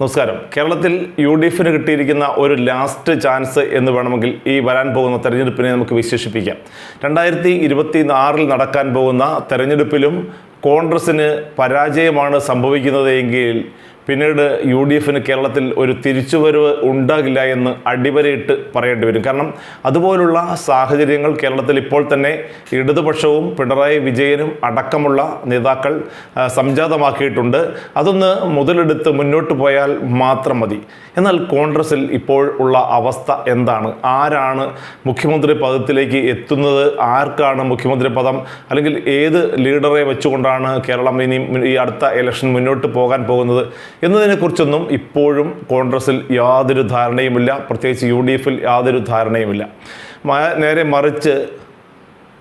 നമസ്കാരം. കേരളത്തിൽ U D എഫിന് കിട്ടിയിരിക്കുന്ന ഒരു ലാസ്റ്റ് ചാൻസ് എന്ന് വേണമെങ്കിൽ ഈ വരാൻ പോകുന്ന തെരഞ്ഞെടുപ്പിനെ നമുക്ക് വിശേഷിപ്പിക്കാം. രണ്ടായിരത്തി ഇരുപത്തി ആറിൽ നടക്കാൻ പോകുന്ന തെരഞ്ഞെടുപ്പിലും കോൺഗ്രസിന് പരാജയമാണ് സംഭവിക്കുന്നത് എങ്കിൽ പിന്നീട് യു ഡി എഫിന് കേരളത്തിൽ ഒരു തിരിച്ചുവരവ് ഉണ്ടാകില്ല എന്ന് അടിവരയിട്ട് പറയേണ്ടി വരും. കാരണം അതുപോലുള്ള സാഹചര്യങ്ങൾ കേരളത്തിൽ ഇപ്പോൾ തന്നെ ഇടതുപക്ഷവും പിണറായി വിജയനും അടക്കമുള്ള നേതാക്കൾ സംജാതമാക്കിയിട്ടുണ്ട്. അതൊന്ന് മുതലെടുത്ത് മുന്നോട്ട് പോയാൽ മാത്രം മതി. എന്നാൽ കോൺഗ്രസിൽ ഇപ്പോൾ ഉള്ള അവസ്ഥ എന്താണ്? ആരാണ് മുഖ്യമന്ത്രി പദത്തിലേക്ക് എത്തുന്നത്? ആർക്കാണ് മുഖ്യമന്ത്രി പദം? അല്ലെങ്കിൽ ഏത് ലീഡറെ വെച്ചുകൊണ്ടാണ് കേരളം ഇനി ഈ അടുത്ത ഇലക്ഷൻ മുന്നോട്ട് പോകാൻ പോകുന്നത്? എന്നതിനെക്കുറിച്ചൊന്നും ഇപ്പോഴും കോൺഗ്രസിൽ യാതൊരു ധാരണയുമില്ല. പ്രത്യേകിച്ച് യു ഡി എഫിൽ യാതൊരു ധാരണയുമില്ല. നേരെ മറിച്ച്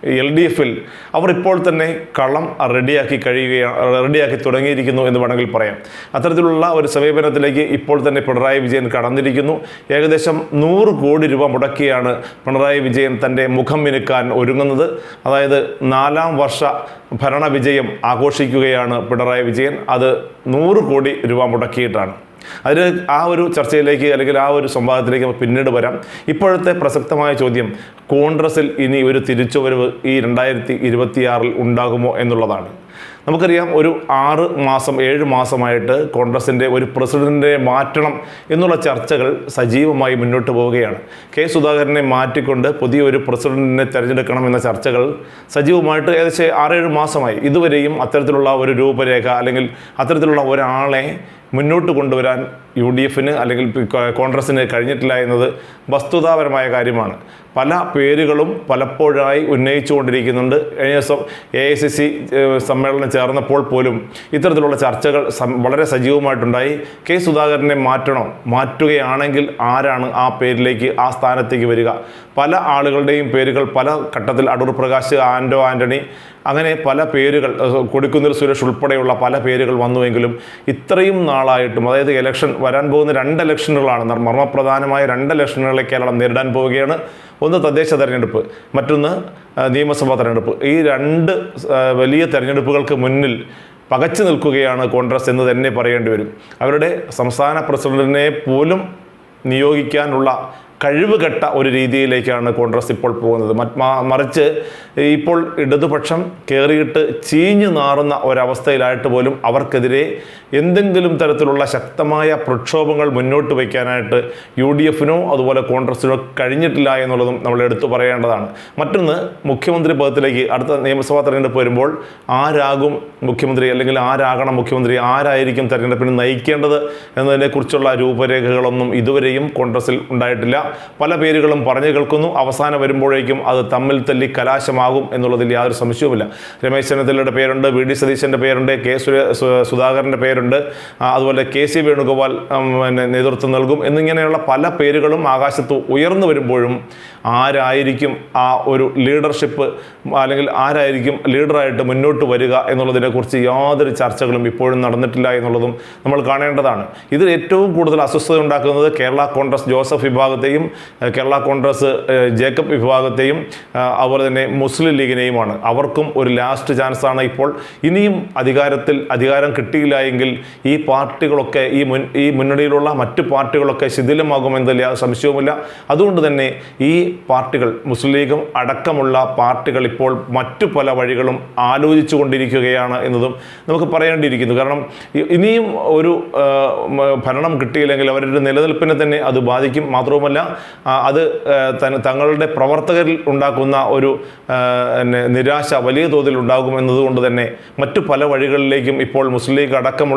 എൽ ഡി എഫിൽ അവർ ഇപ്പോൾ തന്നെ കളം റെഡിയാക്കി കഴിയുകയാണ് റെഡിയാക്കി തുടങ്ങിയിരിക്കുന്നു എന്ന് വേണമെങ്കിൽ പറയാം. അത്തരത്തിലുള്ള ഒരു സമീപനത്തിലേക്ക് ഇപ്പോൾ തന്നെ പിണറായി വിജയൻ കടന്നിരിക്കുന്നു. ഏകദേശം നൂറ് കോടി രൂപ മുടക്കിയാണ് പിണറായി വിജയൻ തന്റെ മുഖം മിനുക്കാൻ ഒരുങ്ങുന്നത്. അതായത് നാലാം വർഷ ഭരണവിജയം ആഘോഷിക്കുകയാണ് പിണറായി വിജയൻ. അത് നൂറ് കോടി രൂപ മുടക്കിയിട്ടാണ്. അതിന് ആ ഒരു ചർച്ചയിലേക്ക് അല്ലെങ്കിൽ ആ ഒരു സംവാദത്തിലേക്ക് നമുക്ക് പിന്നീട് വരാം. ഇപ്പോഴത്തെ പ്രസക്തമായ ചോദ്യം കോൺഗ്രസിൽ ഇനി ഒരു തിരിച്ചുവരവ് ഈ രണ്ടായിരത്തി ഇരുപത്തിയാറിൽ ഉണ്ടാകുമോ എന്നുള്ളതാണ്. നമുക്കറിയാം ഒരു ആറ് മാസം ഏഴ് മാസമായിട്ട് കോൺഗ്രസിന്റെ ഒരു പ്രസിഡന്റിനെ മാറ്റണം എന്നുള്ള ചർച്ചകൾ സജീവമായി മുന്നോട്ട് പോവുകയാണ്. കെ സുധാകരനെ മാറ്റിക്കൊണ്ട് പുതിയൊരു പ്രസിഡന്റിനെ തിരഞ്ഞെടുക്കണം എന്ന ചർച്ചകൾ സജീവമായിട്ട് ഏകദേശം ആറേഴ് മാസമായി. ഇതുവരെയും അത്തരത്തിലുള്ള ഒരു രൂപരേഖ അല്ലെങ്കിൽ അത്തരത്തിലുള്ള ഒരാളെ മുന്നോട്ട് കൊണ്ടുവരാൻ യു ഡി എഫിന് അല്ലെങ്കിൽ കോൺഗ്രസ്സിന് കഴിഞ്ഞിട്ടില്ല എന്നത് വസ്തുതാപരമായ കാര്യമാണ്. പല പേരുകളും പലപ്പോഴായി ഉന്നയിച്ചുകൊണ്ടിരിക്കുന്നുണ്ട്. കഴിഞ്ഞ ദിവസം എ ഐ സി സി സമ്മേളനം ചേർന്നപ്പോൾ പോലും ഇത്തരത്തിലുള്ള ചർച്ചകൾ വളരെ സജീവമായിട്ടുണ്ടായി. കെ സുധാകരനെ മാറ്റണോ? മാറ്റുകയാണെങ്കിൽ ആരാണ് ആ പേരിലേക്ക് ആ സ്ഥാനത്തേക്ക് വരിക? പല ആളുകളുടെയും പേരുകൾ പല ഘട്ടത്തിൽ അടൂർ പ്രകാശ് ആൻഡോ ആന്റണി അങ്ങനെ പല പേരുകൾ കൊടിക്കുന്നിൽ സുരേഷ് ഉൾപ്പെടെയുള്ള പല പേരുകൾ വന്നുവെങ്കിലും ഇത്രയും നാളായിട്ടും അതായത് ഇലക്ഷൻ വരാൻ പോകുന്ന രണ്ട് ഇലക്ഷനുകളാണ് മർമ്മപ്രധാനമായ രണ്ട് ഇലക്ഷനുകളെ കേരളം നേരിടാൻ പോവുകയാണ്. ഒന്ന് തദ്ദേശ തെരഞ്ഞെടുപ്പ് മറ്റൊന്ന് നിയമസഭാ തെരഞ്ഞെടുപ്പ്. ഈ രണ്ട് വലിയ തെരഞ്ഞെടുപ്പുകൾക്ക് മുന്നിൽ പകച്ചു നിൽക്കുകയാണ് കോൺഗ്രസ് എന്ന് തന്നെ പറയേണ്ടി വരും. അവരുടെ സംസ്ഥാന പ്രസിഡന്റിനെ പോലും നിയോഗിക്കാനുള്ള കഴിവുകെട്ട ഒരു രീതിയിലേക്കാണ് കോൺഗ്രസ് ഇപ്പോൾ പോകുന്നത്. മറിച്ച് ഇപ്പോൾ ഇടതുപക്ഷം കയറിയിട്ട് ചീഞ്ഞു നാറുന്ന ഒരവസ്ഥയിലായിട്ട് പോലും അവർക്കെതിരെ എന്തെങ്കിലും തരത്തിലുള്ള ശക്തമായ പ്രക്ഷോഭങ്ങൾ മുന്നോട്ട് വയ്ക്കാനായിട്ട് യു ഡി എഫിനോ അതുപോലെ കോൺഗ്രസിനോ കഴിഞ്ഞിട്ടില്ല എന്നുള്ളതും നമ്മൾ എടുത്തു പറയേണ്ടതാണ്. മറ്റൊന്ന് മുഖ്യമന്ത്രി പദത്തിലേക്ക് അടുത്ത നിയമസഭാ തെരഞ്ഞെടുപ്പ് വരുമ്പോൾ ആരാകും മുഖ്യമന്ത്രി അല്ലെങ്കിൽ ആരാകണം മുഖ്യമന്ത്രി ആരായിരിക്കും തെരഞ്ഞെടുപ്പിന് നയിക്കേണ്ടത് എന്നതിനെക്കുറിച്ചുള്ള രൂപരേഖകളൊന്നും ഇതുവരെയും കോൺഗ്രസിൽ ഉണ്ടായിട്ടില്ല. പല പേരുകളും പറഞ്ഞു കേൾക്കുന്നു. അവസാനം വരുമ്പോഴേക്കും അത് തമ്മിൽ തല്ലി കലാശമാകും എന്നുള്ളതിൽ യാതൊരു സംശയവുമില്ല. രമേശ് ചെന്നിത്തലയുടെ പേരുണ്ട് വി ഡി സതീശന്റെ പേരുണ്ട് കെ സുധാകരന്റെ സുധാകരന്റെ പേരുണ്ട്. അതുപോലെ കെ സി വേണുഗോപാൽ പിന്നെ നേതൃത്വം നൽകും. എന്നിങ്ങനെയുള്ള പല പേരുകളും ആകാശത്ത് ഉയർന്നു വരുമ്പോഴും ആരായിരിക്കും ആ ഒരു ലീഡർഷിപ്പ് അല്ലെങ്കിൽ ആരായിരിക്കും ലീഡറായിട്ട് മുന്നോട്ട് വരിക എന്നുള്ളതിനെക്കുറിച്ച് യാതൊരു ചർച്ചകളും ഇപ്പോഴും നടന്നിട്ടില്ല എന്നുള്ളതും നമ്മൾ കാണേണ്ടതാണ്. ഇതിൽ ഏറ്റവും കൂടുതൽ അസ്വസ്ഥത ഉണ്ടാക്കുന്നത് കേരള കോൺഗ്രസ് ജോസഫ് വിഭാഗത്തെയും കേരള കോൺഗ്രസ് ജേക്കബ് വിഭാഗത്തെയും അതുപോലെ തന്നെ മുസ്ലിം ലീഗിനെയുമാണ്. അവർക്കും ഒരു ലാസ്റ്റ് ചാൻസാണ് ഇപ്പോൾ. ഇനിയും അധികാരത്തിൽ അധികാരം കിട്ടിയില്ല എങ്കിൽ ഈ പാർട്ടികളൊക്കെ ഈ മുൻ ഈ മുന്നണിയിലുള്ള മറ്റു പാർട്ടികളൊക്കെ ശിഥിലമാകുമെന്നതിൽ യാതൊരു സംശയവുമില്ല. അതുകൊണ്ട് തന്നെ ഈ പാർട്ടികൾ മുസ്ലിം ലീഗും അടക്കമുള്ള പാർട്ടികൾ ഇപ്പോൾ മറ്റു പല വഴികളും ആലോചിച്ചു കൊണ്ടിരിക്കുകയാണ് എന്നതും നമുക്ക് പറയേണ്ടിയിരിക്കുന്നു. കാരണം ഇനിയും ഒരു ഭരണം കിട്ടിയില്ലെങ്കിൽ അവരുടെ നിലനിൽപ്പിനെ തന്നെ അത് ബാധിക്കും. മാത്രവുമല്ല അത് തങ്ങളുടെ പ്രവർത്തകരിൽ ഉണ്ടാക്കുന്ന ഒരു നിരാശ വലിയ തോതിൽ ഉണ്ടാകും എന്നതുകൊണ്ട് തന്നെ മറ്റു പല വഴികളിലേക്കും ഇപ്പോൾ മുസ്ലിം ലീഗ് അടക്കമുള്ള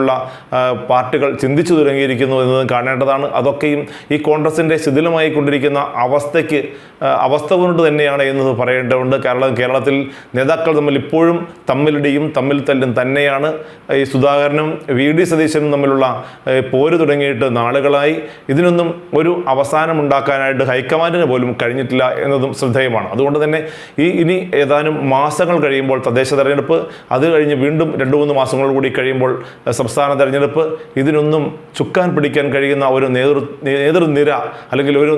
ആ, പാർട്ടികൾ ചിന്തിച്ചു തുടങ്ങിയിരിക്കുന്നു എന്നതും കാണേണ്ടതാണ്. അതൊക്കെയും ഈ കോൺഗ്രസിന്റെ ശിഥിലമായി കൊണ്ടിരിക്കുന്ന അവസ്ഥയ്ക്ക് അവസ്ഥ കൊണ്ട് തന്നെയാണ് എന്നത് പറയേണ്ടതുണ്ട്. കേരളം കേരളത്തിൽ നേതാക്കൾ തമ്മിൽ ഇപ്പോഴും തമ്മിലിടിയും തമ്മിൽ തല്ലും തന്നെയാണ്. ഈ സുധാകരനും വി. ഡി. സതീശനും തമ്മിലുള്ള പോര് തുടങ്ങിയിട്ട് നാളുകളായി. ഇതിനൊന്നും ഒരു അവസാനം ഉണ്ടാക്കാനായിട്ട് ഹൈക്കമാൻഡിന് പോലും കഴിഞ്ഞിട്ടില്ല എന്നതും ശ്രദ്ധേയമാണ്. അതുകൊണ്ട് തന്നെ ഈ ഇനി ഏതാനും മാസങ്ങൾ കഴിയുമ്പോൾ തദ്ദേശ തെരഞ്ഞെടുപ്പ് അത് കഴിഞ്ഞ് വീണ്ടും രണ്ട് മൂന്ന് മാസങ്ങൾ കൂടി കഴിയുമ്പോൾ സംസ്ഥാന തെരഞ്ഞെടുപ്പ് ഇതിനൊന്നും ചുക്കാൻ പിടിക്കാൻ കഴിയുന്ന ഒരു നേതൃ നേതൃനിര അല്ലെങ്കിൽ ഒരു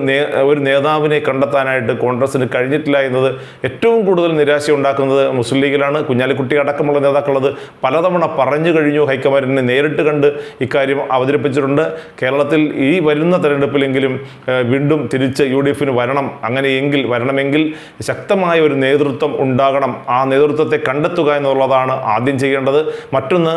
ഒരു നേതാവിനെ കണ്ടെത്താനായിട്ട് കോൺഗ്രസിന് കഴിഞ്ഞിട്ടില്ല എന്നത് ഏറ്റവും കൂടുതൽ നിരാശ ഉണ്ടാക്കുന്നത് മുസ്ലിം ലീഗിലാണ്. കുഞ്ഞാലിക്കുട്ടി അടക്കമുള്ള നേതാക്കളത് പലതവണ പറഞ്ഞു കഴിഞ്ഞു. ഹൈക്കമാൻഡിനെ നേരിട്ട് കണ്ട് ഇക്കാര്യം അവതരിപ്പിച്ചിട്ടുണ്ട്. കേരളത്തിൽ ഈ വരുന്ന തെരഞ്ഞെടുപ്പിലെങ്കിലും വീണ്ടും തിരിച്ച് യു ഡി എഫിന് വരണം. അങ്ങനെയെങ്കിൽ വരണമെങ്കിൽ ശക്തമായ ഒരു നേതൃത്വം ഉണ്ടാകണം. ആ നേതൃത്വത്തെ കണ്ടെത്തുക എന്നുള്ളതാണ് ആദ്യം ചെയ്യേണ്ടത്. മറ്റൊന്ന്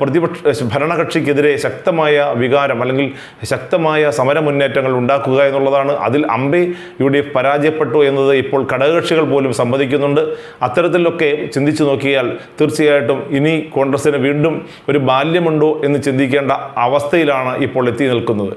പ്രതിപക്ഷ ഭരണകക്ഷിക്കെതിരെ ശക്തമായ വികാരം അല്ലെങ്കിൽ ശക്തമായ സമരമുന്നേറ്റങ്ങൾ ഉണ്ടാക്കുക എന്നുള്ളതാണ്. അതിൽ അമ്പെ യു ഡി എഫ് പരാജയപ്പെട്ടു എന്നത് ഇപ്പോൾ ഘടകകക്ഷികൾ പോലും സമ്മതിക്കുന്നുണ്ട്. അത്തരത്തിലൊക്കെ ചിന്തിച്ചു നോക്കിയാൽ തീർച്ചയായിട്ടും ഇനി കോൺഗ്രസിന് വീണ്ടും ഒരു ബാല്യമുണ്ടോ എന്ന് ചിന്തിക്കേണ്ട അവസ്ഥയിലാണ് ഇപ്പോൾ എത്തി നിൽക്കുന്നത്.